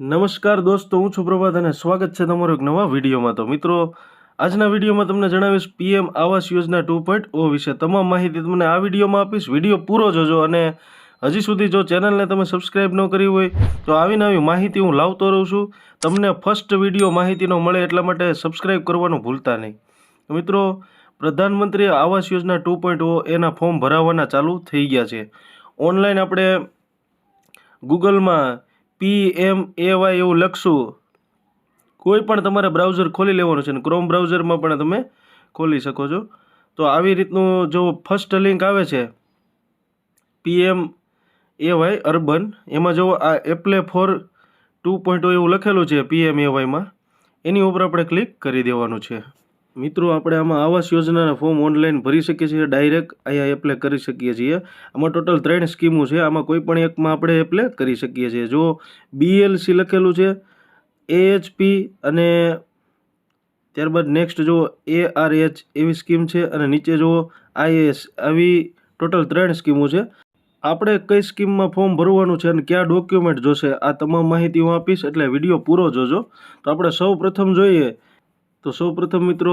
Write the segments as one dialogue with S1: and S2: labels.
S1: નમસ્કાર દોસ્તો, હું છું પ્રભાત અને સ્વાગત છે તમારો એક નવા વિડીયોમાં. તો મિત્રો, આજના વિડીયોમાં તમને જણાવીશ PM Awas Yojana two point ઓ વિશે. તમામ માહિતી તમને આ વિડીયોમાં આપીશ. વીડિયો પૂરો જોજો અને હજી સુધી જો ચેનલને તમે સબસ્ક્રાઈબ ન કરી હોય, તો આવી નવી માહિતી હું લાવતો રહું છું. તમને ફર્સ્ટ વીડિયો માહિતીનો મળે એટલા માટે સબસ્ક્રાઈબ કરવાનું ભૂલતા નહીં. મિત્રો પ્રધાનમંત્રી આવાસ યોજના ટુ પોઈન્ટ ઓ એના ફોર્મ ભરાવવાના ચાલુ થઈ ગયા છે. ઓનલાઈન આપણે ગૂગલમાં પી એમ એ વાય એવું લખશું. કોઈ પણ તમારે બ્રાઉઝર ખોલી લેવાનું છે ને ક્રોમ બ્રાઉઝરમાં પણ તમે ખોલી શકો છો. તો આવી રીતનું જો ફર્સ્ટ લિંક આવે છે પીએમ એ વાય અર્બન એમાં જો આ એપ્લે ફોર ટુ પોઈન્ટ એવું લખેલું છે પીએમ એ વાયમાં એની ઉપર આપણે ક્લિક કરી દેવાનું છે. મિત્રો, આપણે આમાં આવાસ યોજનાના ફોર્મ ઓનલાઈન ભરી શકીએ છીએ. ડાયરેક્ટ અહીંયા એપ્લે કરી શકીએ છીએ. આમાં ટોટલ ત્રણ સ્કીમો છે. આમાં કોઈ પણ એકમાં આપણે એપ્લે કરી શકીએ છીએ. જો બીએલસી લખેલું છે એએચપી અને ત્યારબાદ નેક્સ્ટ જો એ આર એચ એવી સ્કીમ છે અને નીચે જો આઈએએસ આવી ટોટલ ત્રણ સ્કીમો છે. આપણે કઈ સ્કીમમાં ફોર્મ ભરવાનું છે અને કયા ડોક્યુમેન્ટ જોશે, આ તમામ માહિતી હું આપીશ. એટલે વીડિયો પૂરો જોજો. તો આપણે સૌ પ્રથમ જોઈએ તો સૌ પ્રથમ મિત્રો,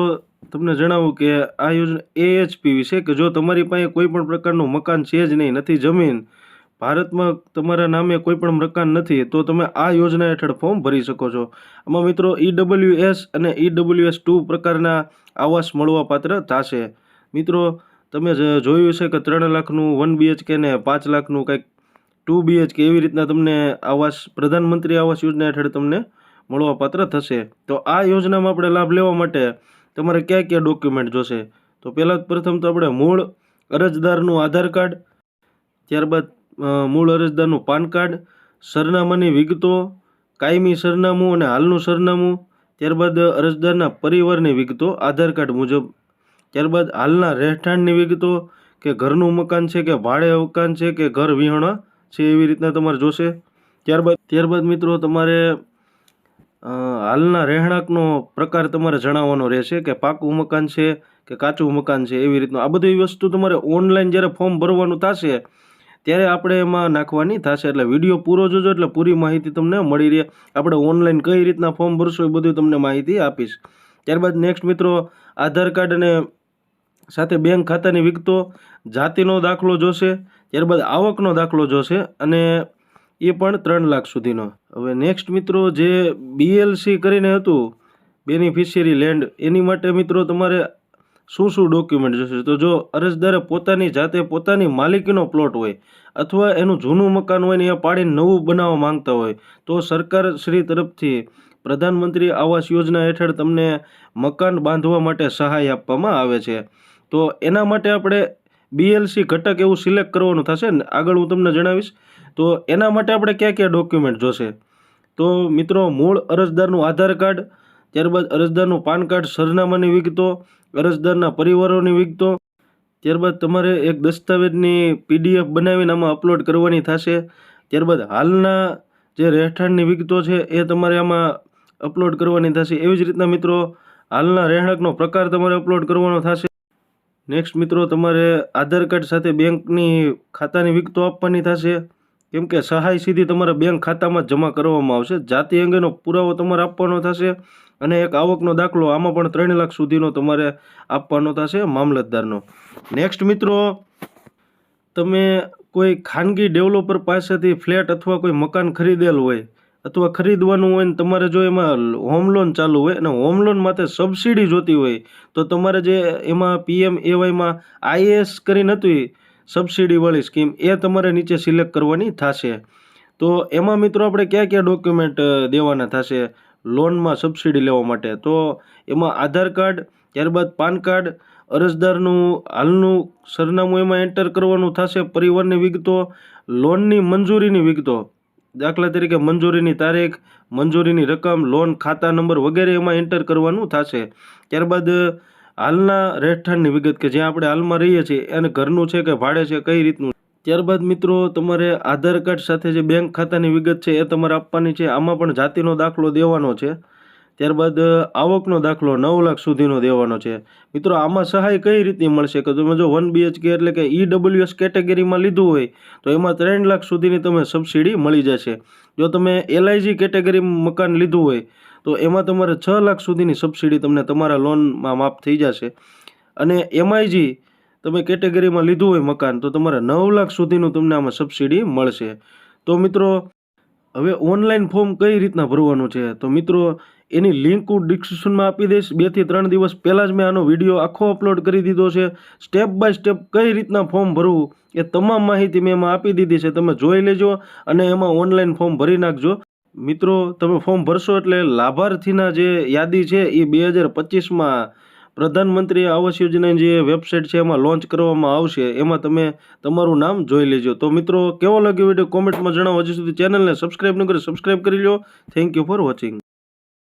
S1: તમને જણાવું કે આ યોજના એએચપી વિશે કે જો તમારી પાસે કોઈ પણ પ્રકારનું મકાન છે જ નહીં, નથી જમીન, ભારતમાં તમારા નામે કોઈ પણ મકાન નથી, તો તમે આ યોજના હેઠળ ફોર્મ ભરી શકો છો. આમાં મિત્રો ઈડબ્લ્યુએસ અને ઈડબ્લ્યુએસ ટુ પ્રકારના આવાસ મળવાપાત્ર થશે. મિત્રો, તમે જોયું છે કે ત્રણ લાખનું વન બીએચકે ને પાંચ લાખનું કંઈક ટુ બીએચકે એવી રીતના તમને આવાસ, પ્રધાનમંત્રી આવાસ યોજના હેઠળ તમને મળવાપાત્ર થશે. તો આ યોજનામાં આપણે લાભ લેવા માટે તમારે કયા કયા ડોક્યુમેન્ટ જોશે? તો પહેલાં પ્રથમ તો આપણે મૂળ અરજદારનું આધાર કાર્ડ, ત્યારબાદ મૂળ અરજદારનું પાન કાર્ડ, સરનામાની વિગતો, કાયમી સરનામું અને હાલનું સરનામું, ત્યારબાદ અરજદારના પરિવારની વિગતો, આધાર કાર્ડ મુજબ, ત્યારબાદ હાલના રહેઠાણની વિગતો, કે ઘરનું મકાન છે, કે ભાડે મકાન છે, કે ઘર વિહોણા છે, એવી રીતના તમારે જોશે. ત્યારબાદ ત્યારબાદ મિત્રો તમારે હાલના રહેણાંકનો પ્રકાર તમારે જણાવવાનો રહેશે કે પાકું મકાન છે કે કાચું મકાન છે એવી રીતનું. આ બધી વસ્તુ તમારે ઓનલાઈન જ્યારે ફોર્મ ભરવાનું થશે, ત્યારે આપણે એમાં નાખવાની થશે. એટલે વીડિયો પૂરો જોજો, એટલે પૂરી માહિતી તમને મળી રહે. આપણે ઓનલાઈન કઈ રીતના ફોર્મ ભરશો એ બધું તમને માહિતી આપીશ. ત્યારબાદ નેક્સ્ટ મિત્રો, આધાર કાર્ડ અને સાથે બેંક ખાતાની વિગતો જાતિનો દાખલો જોશે, ત્યારબાદ આવકનો દાખલો જોશે અને એ પણ ત્રણ લાખ સુધીનો. હવે નેક્સ્ટ મિત્રો જે બીએલસી કરીને હતું બેનિફિશિયરી લેન્ડ એની માટે મિત્રો તમારે શું શું ડોક્યુમેન્ટ જોશે? તો જો અરજદારે પોતાની જાતે પોતાની માલિકીનો પ્લોટ હોય, અથવા એનું જૂનું મકાન હોય ને એ પાડીને નવું બનાવવા માંગતા હોય, તો સરકાર શ્રી તરફથી પ્રધાનમંત્રી આવાસ યોજના હેઠળ તમને મકાન બાંધવા માટે સહાય આપવામાં આવે છે. તો એના માટે આપણે બીએલસી ઘટક એવું સિલેક્ટ કરવાનું થશે ને, આગળ હું તમને જણાવીશ. તો એના માટે આપણે કયા કયા ડોક્યુમેન્ટ જોશે? તો મિત્રો, મૂળ અરજદારનું આધાર કાર્ડ, ત્યારબાદ અરજદારનું પાન કાર્ડ સરનામાની વિગતો, અરજદારના પરિવારોની વિગતો, ત્યારબાદ તમારે એક દસ્તાવેજની પીડીએફ બનાવીને આમાં અપલોડ કરવાની થશે. ત્યારબાદ હાલના જે રહેઠાણની વિગતો છે એ તમારે આમાં અપલોડ કરવાની થશે. એવી જ રીતના મિત્રો, હાલના રહેણાંકનો પ્રકાર તમારે અપલોડ કરવાનો થશે. નેક્સ્ટ મિત્રો, તમારે આધાર કાર્ડ સાથે બેંકની ખાતાની વિગતો આપવાની થશે. કેમ કે સહાય સીધી તમારા બેંક ખાતામાં જમા કરવામાં આવશે. જાતિ અંગેનો પુરાવો તમારે આપવાનો થશે અને એક આવકનો દાખલો આમાં પણ ત્રણ લાખ સુધીનો તમારે આપવાનો થશે મામલતદારનો. નેક્સ્ટ મિત્રો, તમે કોઈ ખાનગી ડેવલપર પાસેથી ફ્લેટ અથવા કોઈ મકાન ખરીદેલ હોય અથવા ખરીદવાનું હોય ને તમારે જો એમાં હોમ લોન ચાલુ હોય અને હોમ લોન માટે સબસિડી જોતી હોય તો તમારે જે એમાં પીએમ એવાયમાં આઈએએસ કરીને હતી સબસિડીવાળી સ્કીમ એ તમારે નીચે સિલેક્ટ કરવાની થશે. તો એમાં મિત્રો આપણે કયા કયા ડોક્યુમેન્ટ દેવાના થશે? લોનમાં સબસિડી લેવા માટે. તો એમાં આધાર કાર્ડ, ત્યારબાદ પાન કાર્ડ, અરજદારનું હાલનું સરનામું એમાં એન્ટર કરવાનું થશે, પરિવારની વિગતો લોનની મંજૂરીની વિગતો, દાખલા તરીકે મંજૂરીની તારીખ, મંજૂરીની રકમ લોન ખાતા નંબર વગેરે એમાં એન્ટર કરવાનું થશે. ત્યારબાદ હાલના રહેઠાણની વિગત કે જ્યાં આપણે હાલમાં રહીએ છીએ, એને ઘરનું છે કે ભાડે છે, કઈ રીતનું ત્યારબાદ મિત્રો, તમારે આધાર કાર્ડ સાથે જે બેંક ખાતાની વિગત છે, એ તમારે આપવાની છે. આમાં પણ જાતિનો દાખલો દેવાનો છે. ત્યારબાદ આવકનો દાખલો નવ લાખ સુધીનો દેવાનો છે. મિત્રો, આમાં સહાય કઈ રીતની મળશે? કે તમે જો વન બીએચકે એટલે કે ઈડબ્લ્યુએસ કેટેગરીમાં લીધું હોય, તો એમાં ત્રણ લાખ સુધીની તમે સબસિડી મળી જશે. જો તમે એલઆઈજી કેટેગરીમાં મકાન લીધું હોય તો એમાં તમારે છ લાખ સુધીની સબસિડી તમને તમારા લોનમાં માફ થઈ જશે. અને એમઆઈજી તમે કેટેગરીમાં લીધું હોય મકાન, તો તમારે નવ લાખ સુધીનું તમને આમાં સબસિડી મળશે. તો મિત્રો, હવે ઓનલાઈન ફોર્મ કઈ રીતના ભરવાનું છે? તો મિત્રો, એની લિંક હું ડિસ્ક્રિપ્શનમાં આપી દઈશ. બેથી ત્રણ દિવસ પહેલાં જ મેં આનો વીડિયો આખો અપલોડ કરી દીધો છે. સ્ટેપ બાય સ્ટેપ કઈ રીતના ફોર્મ ભરવું એ તમામ માહિતી મેં એમાં આપી દીધી છે. તમે જોઈ લેજો અને એમાં ઓનલાઈન ફોર્મ ભરી નાખજો. મિત્રો, તમે ફોર્મ ભરશો એટલે લાભાર્થીના જે યાદી છે એ બે હજાર પચીસમાં પ્રધાનમંત્રી આવાસ યોજનાની જે વેબસાઇટ છે એમાં લોન્ચ કરવામાં આવશે. એમાં તમે તમારું નામ જોઈ લેજો. તો મિત્રો, કેવો લાગ્યો વીડિયો કોમેન્ટમાં જણાવો. હજી સુધી ચેનલને સબસ્ક્રાઈબ ન કરી સબસ્ક્રાઈબ કરી લો થેન્ક યુ ફોર વોચિંગ